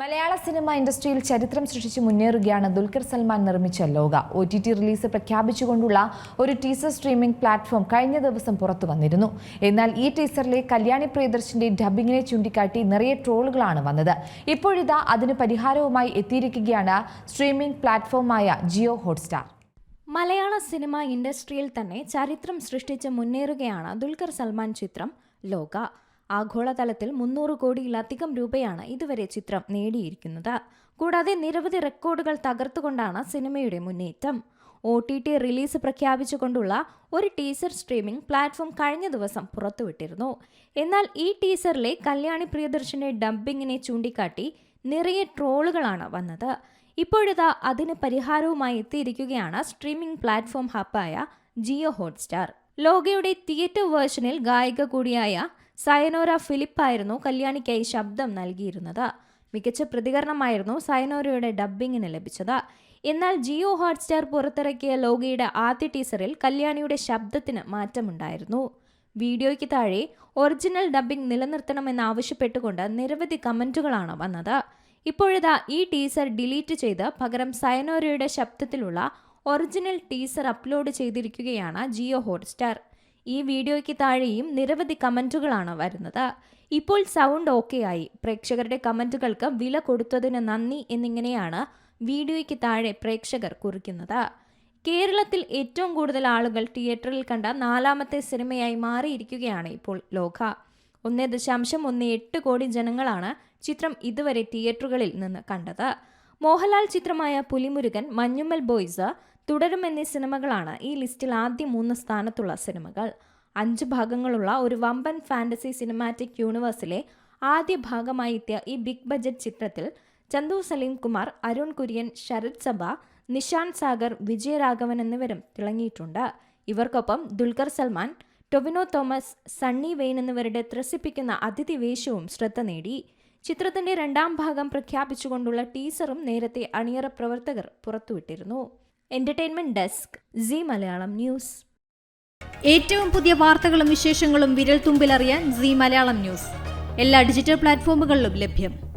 മലയാള cinema ഇൻഡസ്ട്രിയിൽ ചരിത്രം സൃഷ്ടിച്ച് മുന്നേറുകയാണ് ദുൽഖർ സൽമാൻ നിർമ്മിച്ച Lokah. O T T release പ്രഖ്യാപിച്ചുകൊണ്ടുള്ള ഒരു ടീസർ സ്ട്രീമിംഗ് പ്ലാറ്റ്ഫോം കഴിഞ്ഞ ദിവസം പുറത്തു വന്നിരുന്നു. എന്നാൽ ഈ ടീസറിലെ കല്യാണി പ്രിയദർശന്റെ ഡബിങ്ങിനെ ചൂണ്ടിക്കാട്ടി നിറയെ ട്രോളുകളാണ് വന്നത്. ഇപ്പോഴിതാ അതിന് പരിഹാരവുമായി എത്തിയിരിക്കുകയാണ് സ്ട്രീമിംഗ് പ്ലാറ്റ്ഫോമായ ജിയോ ഹോട്ട്സ്റ്റാർ. മലയാള സിനിമ ഇൻഡസ്ട്രിയിൽ തന്നെ ചരിത്രം സൃഷ്ടിച്ച് മുന്നേറുകയാണ് ദുൽഖർ സൽമാൻ ചിത്രം ലോക. ആഗോളതലത്തിൽ മുന്നൂറ് കോടിയിലധികം രൂപയാണ് ഇതുവരെ ചിത്രം നേടിയിരിക്കുന്നത്. കൂടാതെ നിരവധി റെക്കോർഡുകൾ തകർത്തുകൊണ്ടാണ് സിനിമയുടെ മുന്നേറ്റം. ഒ ടി ടി റിലീസ് പ്രഖ്യാപിച്ചുകൊണ്ടുള്ള ഒരു ടീസർ സ്ട്രീമിംഗ് പ്ലാറ്റ്ഫോം കഴിഞ്ഞ ദിവസം പുറത്തുവിട്ടിരുന്നു. എന്നാൽ ഈ ടീസറിലെ കല്യാണി പ്രിയദർശന്റെ ഡബിങ്ങിനെ ചൂണ്ടിക്കാട്ടി നിറയെ ട്രോളുകളാണ് വന്നത്. ഇപ്പോഴിതാ അതിന് പരിഹാരവുമായി എത്തിയിരിക്കുകയാണ് സ്ട്രീമിംഗ് പ്ലാറ്റ്ഫോം ഹബ്ബായ ജിയോ ഹോട്ട്സ്റ്റാർ. ലോകയുടെ തിയേറ്റർ വേർഷനിൽ ഗായിക കൂടിയായ സയനോര ഫിലിപ്പായിരുന്നു കല്യാണിക്കായി ശബ്ദം നൽകിയിരുന്നത്. മികച്ച പ്രതികരണമായിരുന്നു സയനോരയുടെ ഡബ്ബിങ്ങിന് ലഭിച്ചത്. എന്നാൽ ജിയോ ഹോട്ട്സ്റ്റാർ പുറത്തിറക്കിയ ലോഗയുടെ ആദ്യ ടീസറിൽ കല്യാണിയുടെ ശബ്ദത്തിന് മാറ്റമുണ്ടായിരുന്നു. വീഡിയോയ്ക്ക് താഴെ ഒറിജിനൽ ഡബ്ബിംഗ് നിലനിർത്തണമെന്നാവശ്യപ്പെട്ടുകൊണ്ട് നിരവധി കമന്റുകളാണ് വന്നത്. ഇപ്പോഴിതാ ഈ ടീസർ ഡിലീറ്റ് ചെയ്ത് പകരം സയനോരയുടെ ശബ്ദത്തിലുള്ള ഒറിജിനൽ ടീസർ അപ്ലോഡ് ചെയ്തിരിക്കുകയാണ് ജിയോ ഹോട്ട്സ്റ്റാർ. ഈ വീഡിയോയ്ക്ക് താഴെയും നിരവധി കമന്റുകളാണ് വരുന്നത്. ഇപ്പോൾ സൗണ്ട് ഓക്കെ ആയി. പ്രേക്ഷകരുടെ കമന്റുകൾക്ക് വില കൊടുത്തതിന് നന്ദി എന്നിങ്ങനെയാണ് വീഡിയോയ്ക്ക് താഴെ പ്രേക്ഷകർ കുറിക്കുന്നത്. കേരളത്തിൽ ഏറ്റവും കൂടുതൽ ആളുകൾ തിയേറ്ററിൽ കണ്ട നാലാമത്തെ സിനിമയായി മാറിയിരിക്കുകയാണ് ഇപ്പോൾ ലോക. ഒന്നേ ദശാംശം ഒന്ന് എട്ട് കോടി ജനങ്ങളാണ് ചിത്രം ഇതുവരെ തിയേറ്ററുകളിൽ നിന്ന് കണ്ടത്. മോഹൻലാൽ ചിത്രമായ പുലിമുരുകൻ മഞ്ഞുമ്മൽ ബോയ്സ് തുടരും എന്നീ സിനിമകളാണ് ഈ ലിസ്റ്റിൽ ആദ്യ മൂന്ന് സ്ഥാനത്തുള്ള സിനിമകൾ. അഞ്ച് ഭാഗങ്ങളുള്ള ഒരു വമ്പൻ ഫാന്റസി സിനിമാറ്റിക് യൂണിവേഴ്സിലെ ആദ്യ ഭാഗമായി എത്തിയ ഈ ബിഗ് ബജറ്റ് ചിത്രത്തിൽ ചന്തു സലീം കുമാർ അരുൺ കുര്യൻ ശരത് സഭ നിഷാൻ സാഗർ വിജയരാഘവൻ എന്നിവരും തിളങ്ങിയിട്ടുണ്ട്. ഇവർക്കൊപ്പം ദുൽഖർ സൽമാൻ ടൊവിനോ തോമസ് സണ്ണി വെയിൻ എന്നിവരുടെ ത്രസിപ്പിക്കുന്ന അതിഥി വേഷവും ശ്രദ്ധ നേടി. ചിത്രത്തിന്റെ രണ്ടാം ഭാഗം പ്രഖ്യാപിച്ചുകൊണ്ടുള്ള ടീസറും നേരത്തെ അണിയറ പ്രവർത്തകർ പുറത്തുവിട്ടിരുന്നു. Entertainment desk Zee Malayalam news ഏറ്റവും പുതിയ വാർത്തകളും വിശേഷങ്ങളും വിരൽ തുമ്പിലറിയാൻ സി മലയാളം ന്യൂസ് എല്ലാ ഡിജിറ്റൽ പ്ലാറ്റ്ഫോമുകളിലും ലഭ്യം.